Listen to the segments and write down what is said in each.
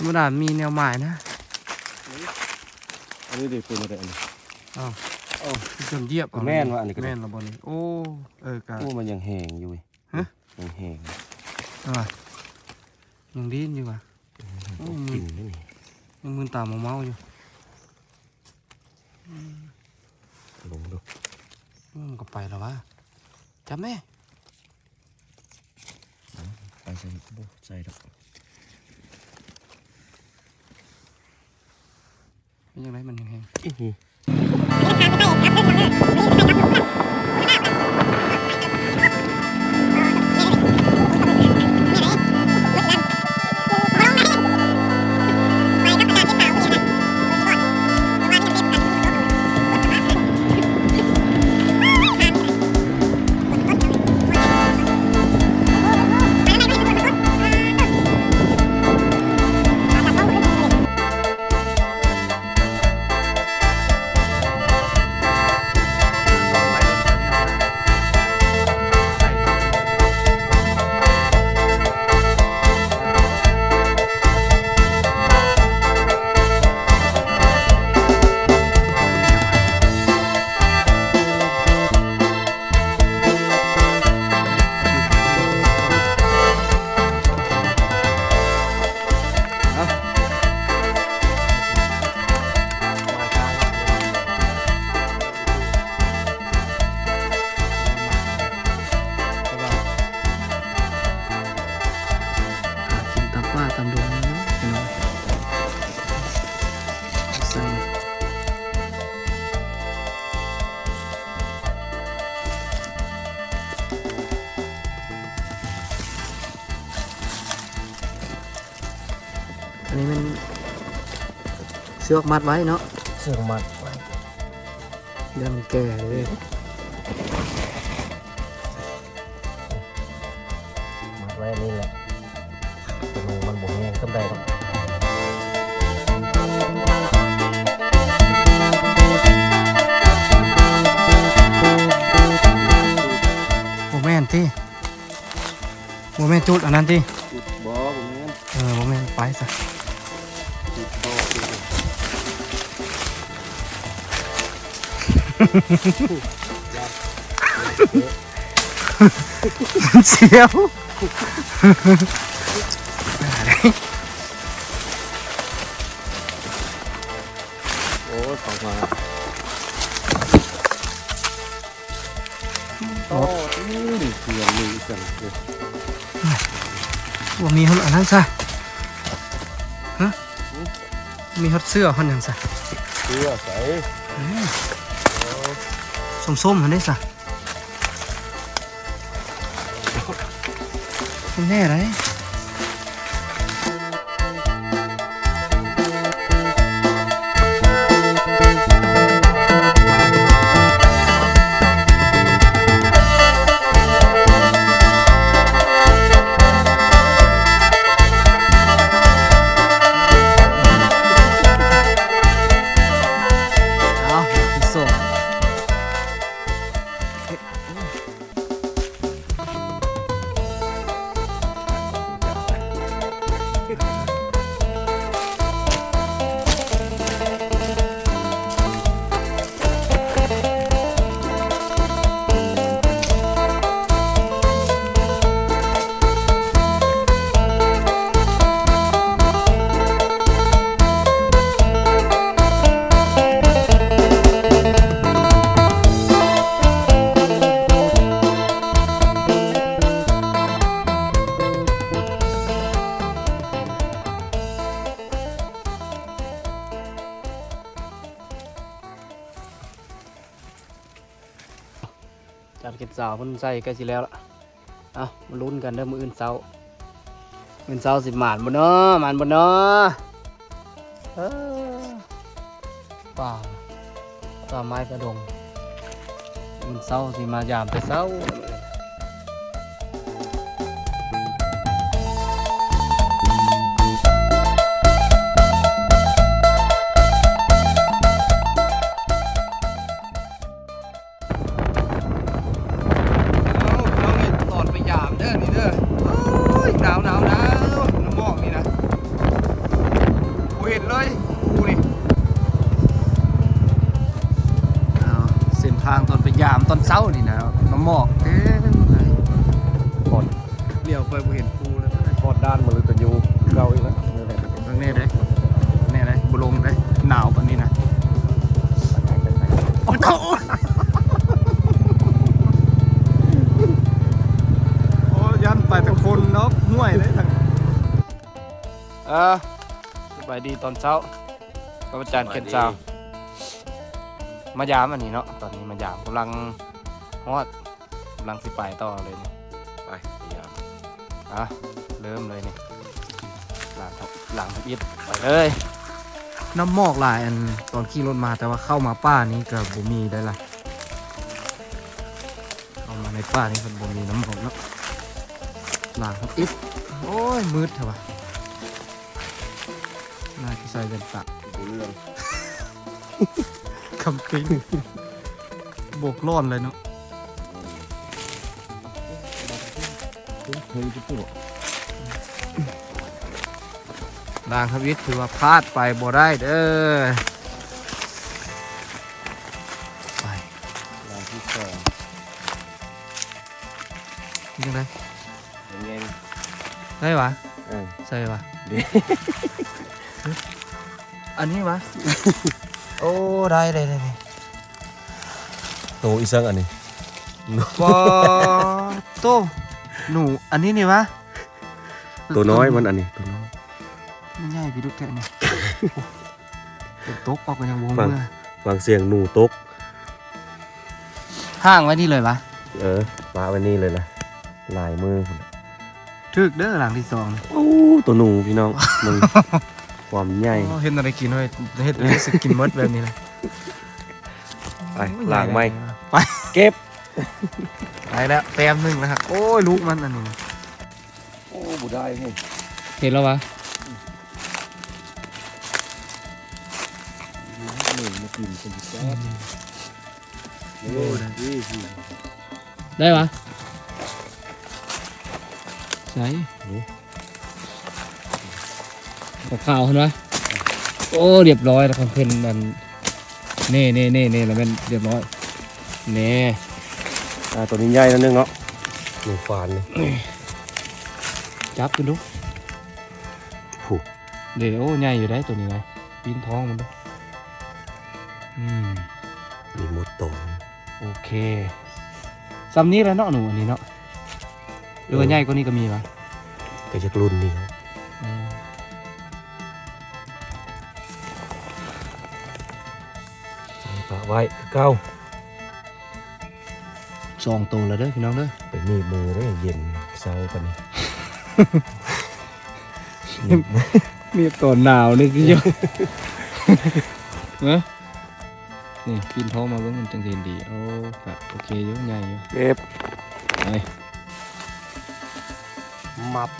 ธรรมดามีแนวหมายนะ อันนี้เด็กปืนอะไรอันนี้จนเหยียบเอาแม่นวะอันนี้ก็ได้ แม่นและบนนี้โอ้ เออกะโอ้มันยังแห้งอยู่เว้ยฮะ ยังแห้งเอาว่ะยังดิ้นอยู่ว่ะ โอ้มือกินไม่มียังมือตามเมาๆอยู่ลงดูอืมนก็ไปแล้ววะจับแม่ไปใส่บุใส่ดอก เป็น ยังไงมันยังแห้งๆ นนี้มันเสือกมัดไว้เนาะเสือกมัดไว้เดี๋ยวมันแก่เลยมัดไว้อันนี่แหละแต่มันมันบ่แห้งสำใดหรอกโมแมนที่โมแมนจุดอันนั้นที่จุดบ่บ่แม่นเออโมแมนไปซะ เสียวโอ้ยเข้ามาโอ้ยเสียงมือกันเลยว่ามีฮอตอันนั้นซะฮะมีฮอตเสื้อฮอตอย่างซะเสื้อใส่ ส้มๆมันได้ซะมันแน่ไร ดเสาวเพิ่นใส่ใกล้สิแล้วล่ะเอามาลุ้นกันเด้อมืออื่นเสามืออื่นเสาสิหมานบนเนาะหมานบนเนาะเออป่าป่าไม้กระดงมืออื่นเสาสิมายามแต่เสา กดเลี้ยวไปบ่เห็นภูเลยกดด้านมันเลยกันอยู่เก่าอีกแล้วนี่แหละทางนี้ได้นี่ได้บุลงได้หนาวปานนี้นะโอ้โหโอ้ยันไปแต่คนเนาะห่วยเลยทางเออสบายดีตอนเช้ากับอาจารย์เคนซาวมายามอันนี้เนาะตอนนี้มายามกำลังฮอดกำลังสิไปต่อเลยนี่ ไปพยายามอะเริ่มเลยนี่หลังหลังทับอิดไปเลยน้ำหมอกหลายอันตอนขี่รถมาแต่ว่าเข้ามาป้านี้ก็บ่มีได้ละเข้ามาในป้านี้ก็บ่มีน้ำหมอกเนาะหลังทับอิดโอ้ยมืดเถอะวะน่าจะใส่เป็นตะดูเรื่องคำปิ้งบวกร้อนเลยเนาะ เฮ้ยทุกตัวลางทวิตถือว่าพลาดไปบ่ได้เด้อไปรางที่สองยังไงยังไงได้ปะเออใส่ปะดีอันนี้วะโอ้ได้ได้ได้ได้โตอีสังอันนี้ปอโต หนูอันนี้นี่วะตัวน้อยมันอันนี้ตัวน้อยมันใหญ่พี่ลูกแกะนี่โอ้เป็นตกออกกันยังวงฟังเมื่อฟังเสียงหนูตกห้างไว้นี่เลยปะเออมาไว้นี่เลยนะลายมือพุ่นถึกเด้อหลังที่สองนี่โอ้ตัวหนูพี่น้องมึงความใหญ่โอ้เห็นอะไรกินไว้เห็นรู้สึกกินมดแบบนี้เลยไปโอ้ยล้างไหมไปเก็บ ไปแล้วแต้มหนึ่งนะครับ โอ้ยลูกมันอันนี้นะโอ้บุได้นี่เห็นแล้ววะหนึ่งมากินเป็นแซ่บโอ้ได้นี่ได้ปะใช่กับข้าวเห็นไหมโอ้เรียบร้อยแล้วครับเพิ่นมันเน่เน่เน่เน่แล้วมันเรียบร้อยเน่ อ่าตัวนี้ใหญ่แล้วนึงเนาะหนูฟานเลยจับกันดูผูกเดี๋ยวโอ้ใหญ่อยู่ได้ตัวนี้ไงปีนท้องมันดูอืมมีหมดโตวโอเคซ้ำนี้แล้วเนาะหนูอันนี้เนาะหรือว่าใหญ่กว่านี้ก็มีปะก็จะรุ่นนี่ครับอืมใส่ปะไว้คือเก้า สองตัวแล้วเด้อพี่น้องเด้อไปมีบมือได้เย็นเศร้ากันนี่ มีตัวหนาวนี่คือเยอะเนอะนี่ปีนท้องมาเบิ่งมันจังสิเห็นดีโอ้ก็โอเคอยู่ใหญ่อยู่เก็บไปมับ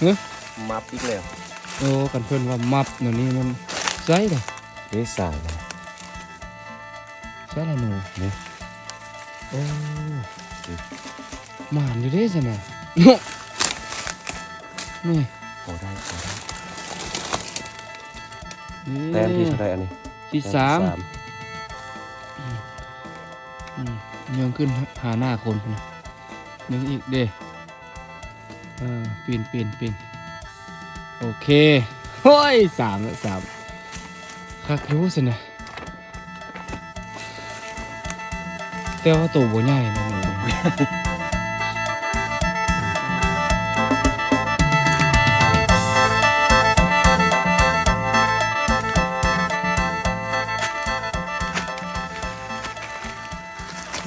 เอ๊ะมับอีกแล้วโอ้กันเพิ่นว่ามับเดี๋ยวนี้มันใส่เลยเฮ้ยสายเลยใส่ละหนูนี่โอ้ หมานอยู่เด้ซั่นน่ะนี่พอได้พอได้นี่แต้มที่เท่าไรอันนี้ที่แต้สามที่อืมยังขึ้นหาหน้าคนพุ่นยังอีกเด้เออปีนปีนปีนโอเคเฮ้ยสามแล้วสามคักรู้สินะ แต่ว่าตัวบ่ใหญ่นะหนู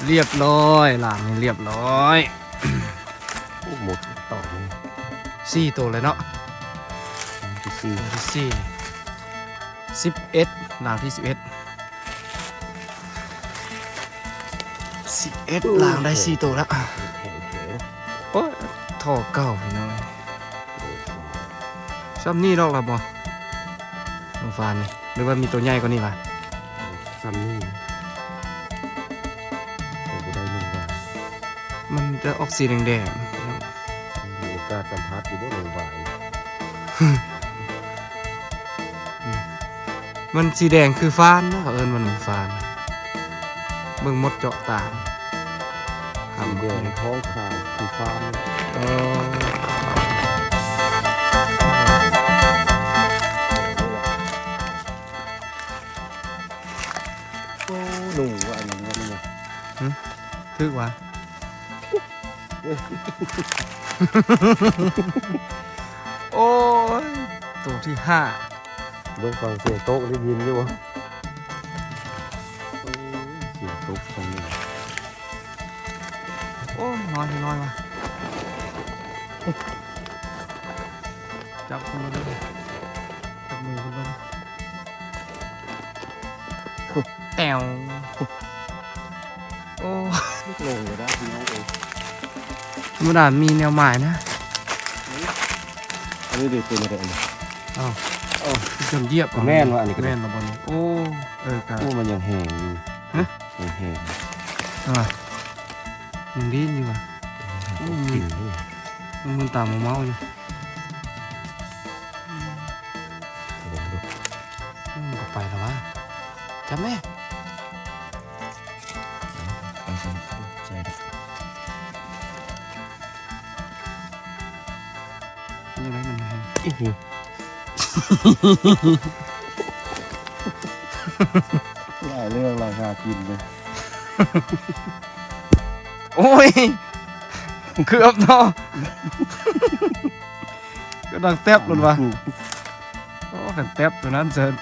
เรียบร้อยหลังนี่เรียบร้อยโอ้หมดต่อนี่สี่ตัวเลยเนาะที่สี่ตัวที่สี่สิบเอ็ดหลังที่สิบเอ็ด เอ็ดหลังได้สี่ตัวแล้วแข็งแข็งโอ้ยท่อเก่าพี่น้องซ้ำนี่ดอกละบ่น้องฟานนี่หรือว่ามีตัวใหญ่กว่านี้ล่ะซ้ำนี่โอ้บุได้หนึ่งวันมันจะออกสีแดงมีโอกาสสัมผัสอยู่บ่หนึ่งวันๆมันสีแดงคือฟานเนาะเอิญมันหนูฟาน เบิ่งมดเจาะตา หำเดือนท้องขาวคือฟ้าเออโอ้หนูอันนี้ก็ไม่เนี่ยทึกวะโอ้ยตัวที่ห้าเบิ่งฟังเสียงโต๊ะได้ยินอยู่วะ น้อยน้อยวะจับขึ้นมาเลยจับมือขึ้นมาเลยแอวโอ้ลูกลงเลยนะพี่น้องเอ้ยธรรมดามีแนวหมายนะ อันนี้เด็กเป็นอะไรอันนี้จนเหยียบแม่นวะอันนี้ก็แม่นละบนโอ้ เออครับโอ้มันยังแห้งอยู่ฮะยังแห้งอะ ยังดีอยู่อะโอ้มีกลิ่นนี่มันมึนตามเมาๆอยู่ลองดูอืมก็ไปแล้ววะจับแม่เอาสิใส่ดิยังไงมันให้อื้อหือหลายเรื่องหลายหากินเลย โอ้ยเกือบเนาะก็ดังแทบหลุดวะโอ้กันแทบตัวนั้นเสร็จ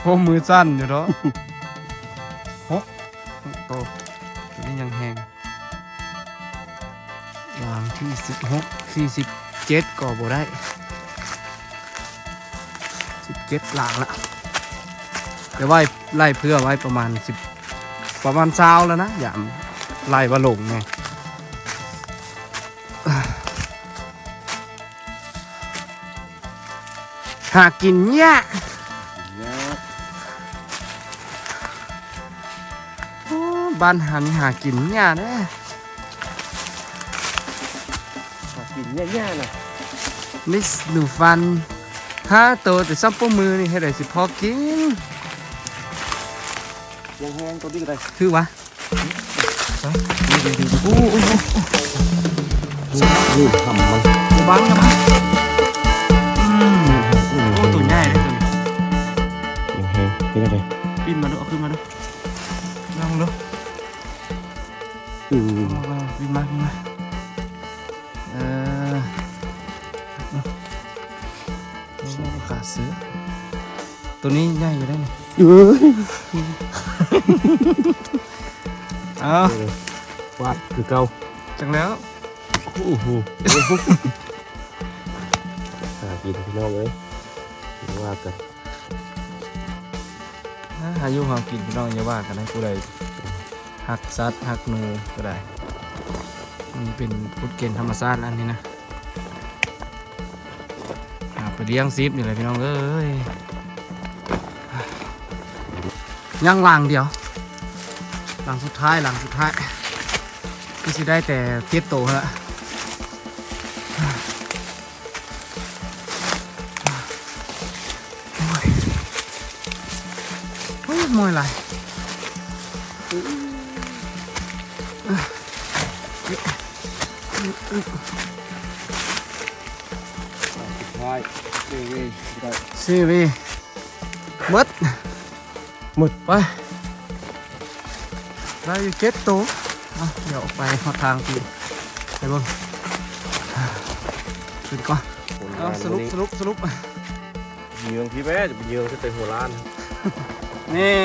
โอ้มือสั้นอยู่เนาะหกโตตัวนี้ยังแหงวางที่สิบหกสี่สิบเจ็ดก็บ่ได้สิบเจ็ดหลังละเดี๋ยวไว้ไล่เพื่อไว้ประมาณสิบประมาณเช้าแล้วนะอย่า ไล่ว่าหลงไงหากินเนี่ยากเนี่ยโอ้บ้านหันหากินเนี่ยากเด้อหากินแย่ๆน่ะมิสหนูฟันห้าตัวแต่ซับปมือนี่ให้ได้สิพอกินยังแห้งตัวนี้ก็ได้คือวะ นี่ทำมันอย่าบังอย่าบังอืมโอ้ตัวใหญ่เลยตัวนี้ยังแห้งเป็นอะไรปีนมาดูเอาขึ้นมาดูลองดูอืมเอาๆปีนมาปีนมาเออโอ้ขาเสือตัวนี้ใหญ่อยู่ได้นี่เอ้ยเอาวาดคือเก่าจังแล้วอื้อหือหากินพี่น้องเอ้ยว่ากันนะหาอยุหากินพี่น้องอย่าว่ากันนะผู้ใดหักสัตว์หักหนูก็ได้ มันเป็นพุทธเกณฑ์ธรรมชาติอันนี้นะหาไปเลี้ยงซิปนี่แหละพี่น้องเอ้ยย่างหลังเดียว หลังสุดท้ายหลังสุดท้ายก็สิได้แต่เทียบโตแล้วโอ้ยโอ้ยมวยไหลใช่เอ้ยได้ซีวีมดหมดไป ได้อยู่เจ็ดตัวเอาเดี๋ยวไปหาทางทีไปเบนขึ้นก่อนเอาสรุปสรุปสรุปเยืองพี่แม่จะไปเยืองที่เตยหัวล้านนี่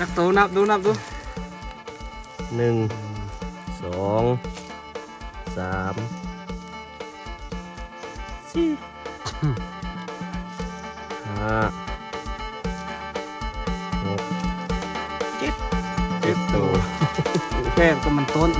นักตัวนับดูนับดูหนึ่งสองสามสี่ห้า แป้งก็มันต้น